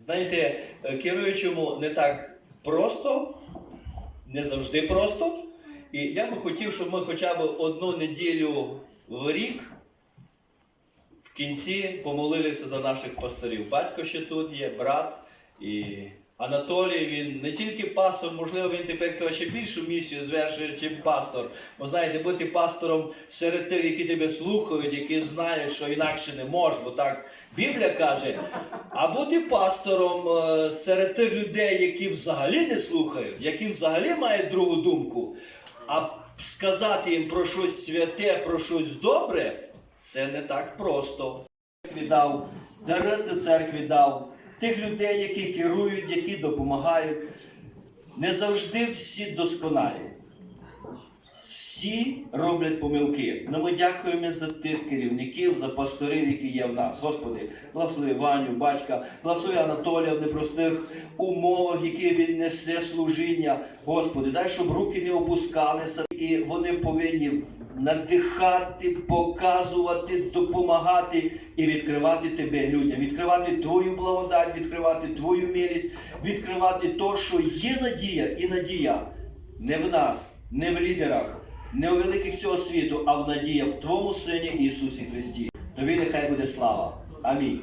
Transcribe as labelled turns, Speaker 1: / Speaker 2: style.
Speaker 1: Знаєте, е, керуючому не так просто, не завжди просто. І я би хотів, щоб ми хоча б одну неділю в рік в кінці помолилися за наших пасторів. Батько ще тут є, брат і Анатолій, він не тільки пастор, можливо, він тепер ще більшу місію звершує, ніж пастор. Бо знаєте, бути пастором серед тих, які тебе слухають, які знають, що інакше не можна, бо так Біблія каже. А бути пастором е, серед тих людей, які взагалі не слухають, які взагалі мають другу думку, а сказати їм про щось святе, про щось добре, це не так просто. Церкві дав, дарити церкві дав, тих людей, які керують, які допомагають. Не завжди всі досконалі. Всі роблять помилки. Ну ми дякуємо за тих керівників, за пасторів, які є в нас. Господи, благослови Ваню, батька, благослови Анатолія в непростих умовах, які він несе служіння. Господи, дай, щоб руки не опускалися, і вони повинні надихати, показувати, допомагати і відкривати тебе людям, відкривати Твою благодать, відкривати Твою милість, відкривати то, що є надія, і надія не в нас, не в лідерах, не у великих цього світу, а в надія в Твоєму Сині Ісусі Христі. Тобі нехай буде слава. Амінь.